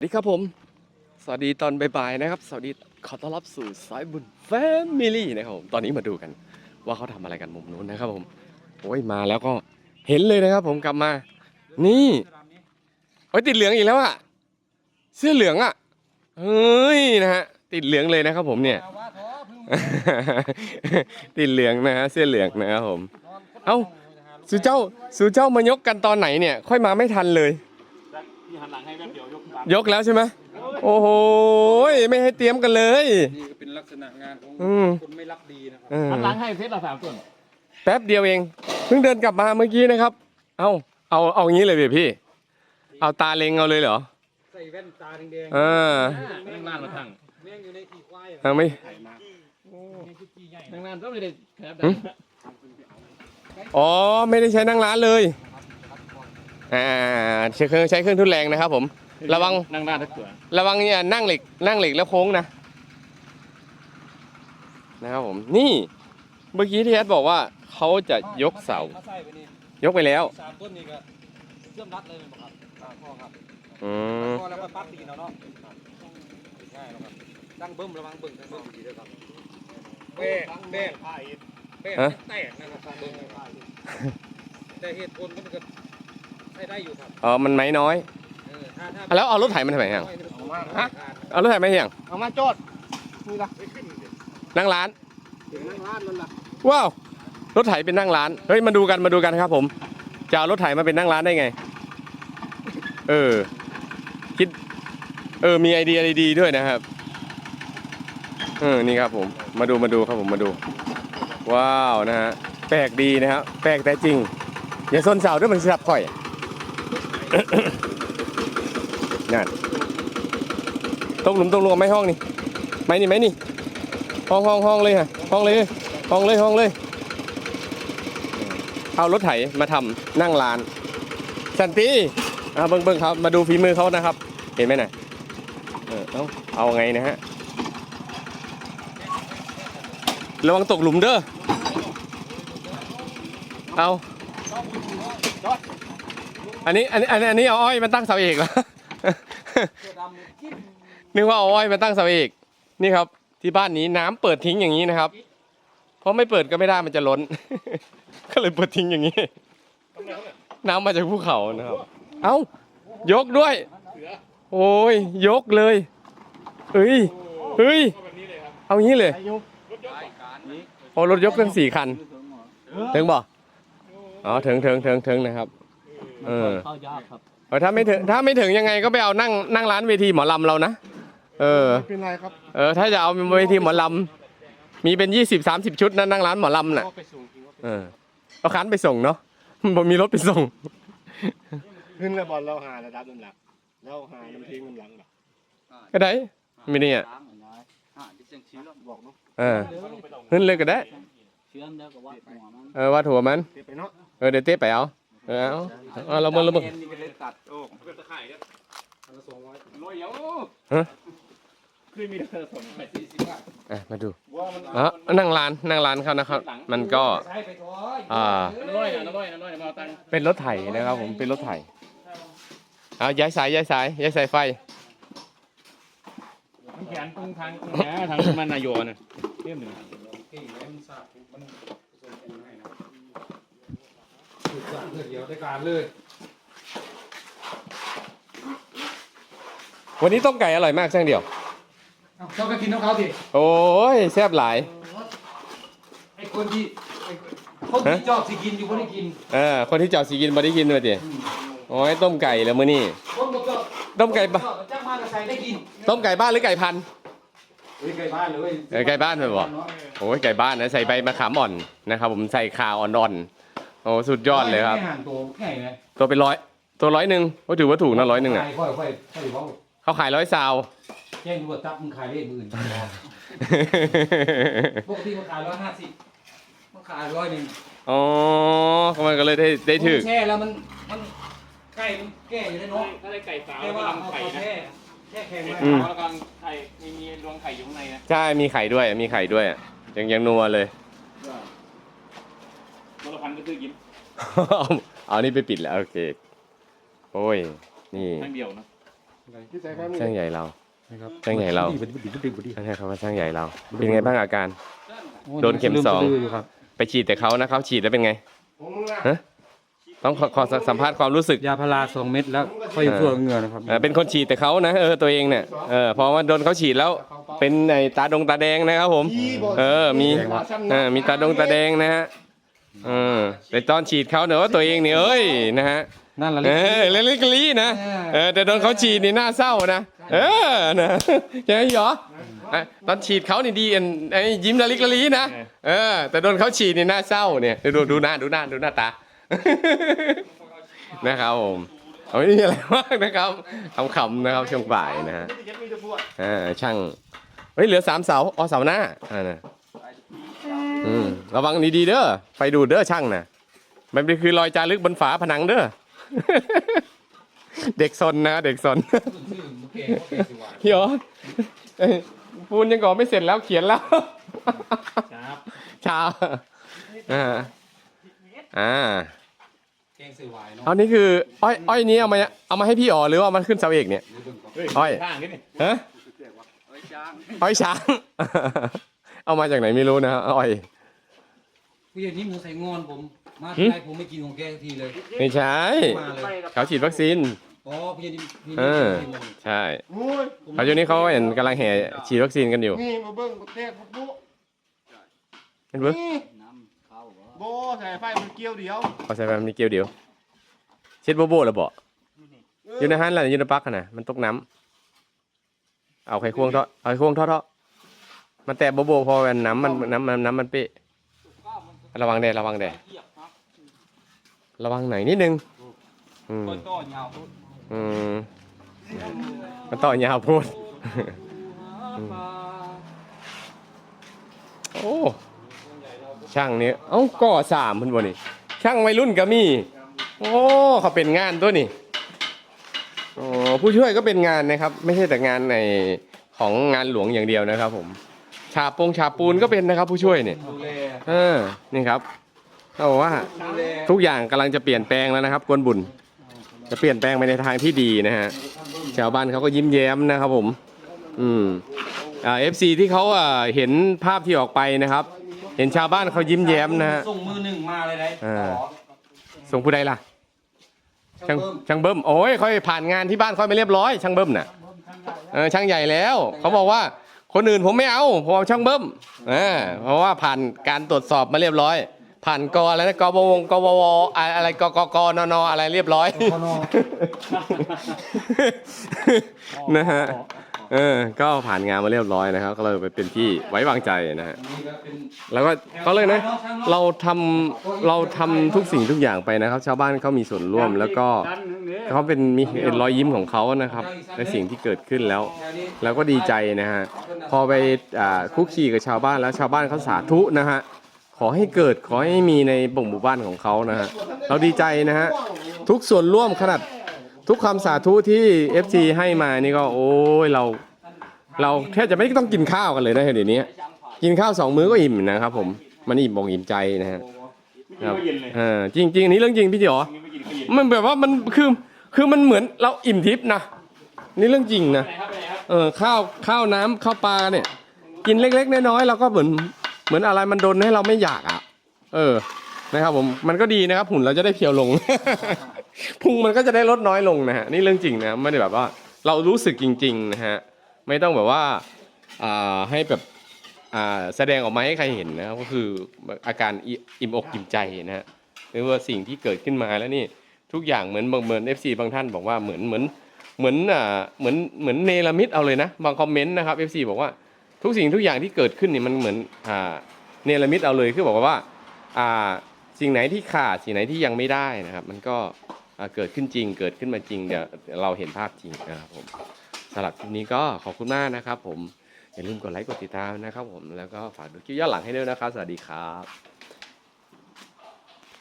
สวัสดีครับผม สวัสดีตอนบ่ายๆนะครับ สวัสดีขอต้อนรับสู่สายบุญแฟมิลี่นะครับผม ตอนนี้มาดูกัน ว่าเขาทำอะไรกันมุมนู้นนะครับผม โอ้ยมาแล้วก็เห็นเลยนะครับผมกลับมา นี่โอ้ยติดเหลืองอีกแล้วอะเสื้อเหลืองอะเฮ้ยนะฮะติดเหลืองเลยนะครับผมเนี่ย ติดเหลืองนะฮะเสื้อเหลืองนะครับผม เอ้าสุเจ้าสุเจ้ามายกกันตอนไหนเนี่ย ค่อยมาไม่ทันเลย พี่หันหลังให้แป๊บเดียวยกตามยกแล้วใช่ไหมโอ้โหไม่ให้เตรียมกันเลย นี่ก็เป็นลักษณะงานของอืม คนไม่รักดีนะครับ เออหันหลังให้เซตละสามต้นแป๊บเดียวเองเพิ่งเดินกลับมาเมื่อกี้นะครับ เอาเอาเอางี้เลยพี่พี่ เอาตาเล็งเอาเลยเหรอใส่แว่นตาแดงเออนั่งนานมาตั้งๆแม่งอยู่ในขี้ควายอะเอาไม่นั่งนานก็ไม่ได้แคบหึอ๋อไม่ได้ใช้นั่งร้านเลย อ่าใช้เครื่องใช้เครื่องทุนแรงนะครับ ผม ระวังนั่งนานทักตัวระวังเนี่ยนั่งเหล็กนั่งเหล็กแล้วโค้งนะนะครับผมนี่เมื่อกี้ที่แอดบอกว่าเขาจะยกเสาถ้ใส่ไปนี่ยกไปแล้วสามต้นนี่ก็เชื่อมรัดเลยไหมครับอ่าพ่อครับอืมพ่อแล้วก็ปั๊บตีนเอาเนาะง่ายแล้วครับดังเบิ้มระวังเบิ้งดังเบิ้มดีด้วยครับแป้งแป้งแป้งแตกนะครับเบิ้งแต่เหตุผลมันก็ ใช้ได้อยู่ครับอ๋อมันไม้น้อยเออถ้าถ้าอะแล้วเอารถไถมันทำไมอะฮะเอารถไถมาเหี่ยงเอามาโจดนี่ละนั่งร้านถึงนั่งร้านนั่นล่ะว้าวรถไถเป็นนั่งร้านเฮ้ยมาดูกันมาดูกันครับ ผมจะเอารถไถมาเป็นนั่งร้านได้ไง เออ คิด เออ มีไอเดียดีๆด้วยนะครับเออนี่ครับผมมาดูมาดูครับผมมาดู ว้าวนะฮะแปลกดีนะครับแปลกแต่จริง อย่าซนเสาด้วยมันสับข่อย นั่นตรงหลุมตรงหลุมไม่ห้องนี่ไม่นี่ไม่นี่ ห้องห้องห้องเลยฮะห้องเลยห้องเลยห้องเลย เอารถไถมาทำนั่งร้านสันติเอาเบิ้งเบิ้งครับ มาดูฝีมือเขานะครับ เห็นไหมน่ะเออเอาเอาไงนะฮะระวังตกหลุมเด้อเอา อันนี้อันนี้อันนี้เอาอ้อยมาตั้งเสาเอกเหรอนึกว่าเอาอ้อยมาตั้งเสาเอกนี่ครับ ที่บ้านนี้น้ำเปิดทิ้งอย่างนี้นะครับ เพราะไม่เปิดก็ไม่ได้มันจะล้น ก็เลยเปิดทิ้งอย่างนี้ น้ำมาจากภูเขานะครับ เอ้ายกด้วย โอ้ยยกเลยเฮ้ยเฮ้ยเอางี้เลยโอ้รถยกทั้งสี่คันถึงบ่อ๋อถึงถึงถึงถึงนะครับ เออ เข้ายากครับ เออถ้าไม่ถึงถ้าไม่ถึงยังไงก็ไปเอานั่งนั่งร้านเวทีหมอลำเรานะเออเป็นไรครับเออ ถ้าจะเอาเวทีหมอลำมีเป็นยี่สิบสามสิบชุดนะนั่งร้านหมอลำน่ะไปส่งจริงว่าเออเอาคันไปส่งเนาะผมมีรถไปส่ง ขึ้นแล้วบอลเราหาระดับน้ำหนักเราหาน้ำทิ้งน้ำหลังแบบก็ได้ไม่เนี่ยบอกเนาะเออขึ้นเลยก็ได้ เชื่อมแล้วก็วัดหัวมันเออว่าถั่วมันเก็บไปเนาะเออเดี๋ยวเต้ไปเอา เอาเอาเราเบิ่งเราเบิ่งนี่ก็เลยตัดโอ้เป็นตะไคร่เนี่ยสองร้อยลอยเยอะฮะคือมีเธอสมไปสี่สิบาทอะมาดูว่นอ๋อนั่งร้านนั่งร้านเขานะครับ มันก็อยอ่าน้อยนะน้อยนะน้อยมาเอาตังเป็นรถไถนะครับ ผมเป็นรถไถเอาย้ายสายย้ายสายย้ายสายไฟมันแขนตรงทางแหนทางมันนายโยน่ะเทียมหนึ่ง สุดยอดเลยเดียวได้การเลย วันนี้ต้มไก่อร่อยมากแช่งเดียว เอ้าเจ้าก็กินของเขาดิโอ้ยแซ่บหลาย ไอ้คนที่ไอ้คนที่ชอบสิกินอยู่บ่ได้กินเออ คนที่เจอดสีกินบ่ได้กินมาดิโอ้ยต้มไก่แล้วมื้อนี้ คนบ่ชอบต้มไก่บ้า ชอบจ้างมาก็ใส่ได้กินต้มไก่บ้านหรือไก่พันธุ์ เฮ้ยไก่บ้านเลยเออไก่บ้านไปบ่โอ้ยไก่บ้านนะใส่ใบมะขามอ่อนนะครับผมใส่ข่าอ่อนๆโอ้สุดยอดเลยครับ ไม่ห่างตัวใหญ่เลยตัวเป็นร้อยตัวร้อยหนึ่งก็ถือว่าถูกนะร้อยหนึ่งอะค่อยค่อยค่อยเว้าเขาขายร้อยซาวแจ้งดูว่าตับมึงขายได้หมื่นปกติมันขายร้อยห้าสิบมันขายร้อยหนึ่งอ๋อมันก็เลยได้ได้ถือแช่แล้วมันมันไก่มันแก่อยู่ในเนาะถ้าได้ไก่สาวแต่ก็ว่าลำเอาไข่เอานะแช่แช่แข็งไว้อืมแล้วก็ไข่มีมีรวงไข่อยู่ข้างในนะใช่มีไข่ด้วยมีไข่ด้วยอะยังยังนัวเลย มลพันธ์ก็คือยิ้มเอาเอานี่ไปปิดแล้วโอเค โอ้ย นี่ทั้งเดียวนะอที่ใส่ไฟมือช่างใหญ่เรา นะครับช่างใหญ่เรา บุดีบุดีบุดีใช่ครับว่าช่างใหญ่เรา เป็นไงบ้างอาการโอ้โดนเข็มสองลืลืยู่ครับไปฉีดแต่เขานะเขาฉีดแล้วเป็นไงของมึงอะฮะ ต้องขอขอสัมภาษณ์ความรู้สึก ยาพาราสองเม็ดแล้วก็ยังทั่วเหงื่อนะครับเออเป็นคนฉีดแต่เขานะเออตัวเองเนี่ยเออพอมาโดนเขาฉีดแล้ว เป็นไอ้ตาดงตาแดงนะครับผมอีบ่เออมีเออมีตาดงตาแดงนะฮะ เออแต่ตอนฉีดเขาเนี่ยว่าตัวเองเนี่ยเอ้ยนะฮะนั่นละเออเล็กๆลีนะเออแต่โดนเขาฉีดนี่น่าเศร้านะเออนะใช่ไหมเหรอเอ้ยตอนฉีดเขานี่ดีอันไอ้ยิ้มละลิกละลีนะเออ แต่โดนเขาฉีดนี่น่าเศร้าเนี่ยดูดูหน้าดูหน้าดูหน้าตา นะครับผมเอาไม่มีอะไรมากนะครับขำๆนะครับช่วงบ่ายนะฮะมีแต่พวกอ่าช่างเฮ้ยเหลือสามเสาอ๋อเสาหน้าอ่านะ อืมระวังดีๆเด้อไฟดูดเด้อช่างนะมันเป็นคือรอยจารึกบนฝาผนังเด้อ เด็กซนนะ เด็กซนเหียวเอ้ยปูนยังก่อไม่เสร็จแล้วเขียนแล้ว ครับชาอ่าอ่าแกงเสือหวายเนาะเอานี่คืออ้อยอ้อยนี้เอามาเอามาให้พี่อ๋อหรือว่ามันขึ้นเสาเอกเนี่ย อ้อย ข้างนี่นี่ฮะอ้อยช้าง เอามาจากไหนไม่รู้นะฮะอ้อย ผู้ใหญ่นี่หมูใส่งอนผม มาหึที่ไรผมไม่กินของแกสักทีเลย ไม่ใช่ มาเลยเขาฉีดวัคซีน อ๋อผู้ใหญ่นี่พี่เอนี่อกินเลยใช่โอ้ยเขาช่วงนี้เขาเห็นกำลังแห่ฉีดวัคซีนกันอยู่นี่มาเบิ่งมาแทกปุ๊บเห็นเบิ้งนี่โบใส่ไฟมันเกี่ยวเดียวเขาใส่แบบนี้เกียวเดียวเช็ดโบโบแล้วบอกอยู่ในฮันแหละอยู่ในปลักกันนะมันตกน้ำเอาไข่ควงทอดเอาไข่ควงทอดทอดมันแตะโบโบพอมันน้ำมันน้ำมันน้ำมันเป๊ะ ระวังแดดระวังแดดระวังไหนอยนิดนึงอืมก็ยาวอืมมันต่อยาวพูด โอ้ ช่างนี้เอ้าก่อสามเพิ่นบ่นี่ ช่างวัยรุ่นก็มี โอ้เขาเป็นงานตัวนี่โอ้ผู้ช่วยก็เป็นงานนะครับ ไม่ใช่แต่งานในของงานหลวงอย่างเดียวนะครับผม ฉาบปงฉาบปูนก็เป็นนะครับ ผู้ช่วยเนี่ยดูแลเออนี่ครับเขาบอกว่าดูแลทุกอย่างกำลังจะเปลี่ยนแปลงแล้วนะครับกวนบุญ จะเปลี่ยนแปลงไปในทางที่ดีนะฮะชาวบ้านเขาก็ยิ้มแย้มนะครับผม อืมอ่าเอฟซีที่เขาอ่าเห็นภาพที่ออกไปนะครับ เห็นชาวบ้านเขายิ้มแย้มนะฮะ ส่งมือหนึ่งมาเลยได้อ่าขอส่งผู้ใดล่ะ ช่าช่างงเบิ้มช่างเบิ้มโอ้ยค่อยผ่านงานที่บ้านค่อยไม่เรียบร้อยช่างเบิ้มน่ะเออช่างใหญ่แล้ว เขาบอกว่า คนอื่นผมไม่เอาผมเอาช่างเบิ้มอ่าเพราะว่าผ่านการตรวจสอบมาเรียบร้อย ผ่านกอะไรนะกบวงกบวอะไรกกกนนอะไรเรียบร้อยพอนอนะฮะ เออ ก็ผ่านงานมาเรียบร้อยนะครับ ก็เลยไปเป็นที่ไว้วางใจนะฮะ แล้วก็เขาเลยนะ เราทำเราทำทุกสิ่งทุกอย่างไปนะครับ ชาวบ้านเขามีส่วนร่วม แล้วก็เขาเป็นมีเป็นรอยยิ้มของเขานะครับ ในสิ่งที่เกิดขึ้นแล้วแถวนี้เราก็ดีใจนะฮะ พอไปอ่าคุกคีกับชาวบ้านแล้วชาวบ้านเขาสาธุนะฮะ ขอให้เกิดขอให้มีในบ่งหมู่บ้านของเขานะฮะ เราดีใจนะฮะ ทุกส่วนร่วมขนาด ทุกคำสาธุที่ FC ให้มานี่ก็โอ้ยเรา เราแทบจะไม่ต้องกินข้าวกันเลยนะเดี๋ยวนี้กินข้าวสองมื้อก็อิ่มนะครับผมมันอิ่มบอกอิ่มใจนะฮะครับเออจริงๆอันนี้เรื่องจริงพี่จ๋อมันแบบว่ามันคือคือมันเหมือนเราอิ่มทิพย์นะนี่เรื่องจริงนะเออข้าวข้าวน้ำข้าวปลาเนี่ย กินเล็ก ๆ น้อยๆเราก็เหมือนเหมือนอะไรมันโดนให้เราไม่อยากอะ เออนะครับผมมันก็ดีนะครับหุ่นเราจะได้เพียวลง พุงมันก็จะได้ลดน้อยลงนะฮะนี่เรื่องจริงนะไม่ได้แบบว่าเรารู้สึกจริงๆนะฮะไม่ต้องแบบว่าอ่าให้แบบอ่าแสดงออกมาให้ใครเห็นนะก็คืออาการอิ่มอกอิ่มใจนะฮะหรือว่าสิ่งที่เกิดขึ้นมาแล้วนี่ทุกอย่างเหมือนเหมือนเอฟซีบางท่านบอกว่าเหมือนเหมือนเหมือนอ่าเหมือนเหมือนเนรมิตเอาเลยนะบางคอมเมนต์นะครับเอฟซีบอกว่าทุกสิ่งทุกอย่างที่เกิดขึ้นนี่มันเหมือนอ่าเนรมิตเอาเลยคือบอกว่าอ่าสิ่งไหนที่ขาดสิ่งไหนที่ยังไม่ได้นะครับ มันก็ เกิดขึ้นจริง เกิดขึ้นมาจริงเดี๋ยวเราเห็นภาพจริงนะครับผมสำหรับคลิปนี้ก็ขอบคุณมากนะครับผมอย่าลืมกดไลค์กดติดตามนะครับผมแล้วก็ฝากดูคลิปย้อนหลังให้ด้วยนะครับ สวัสดีครับ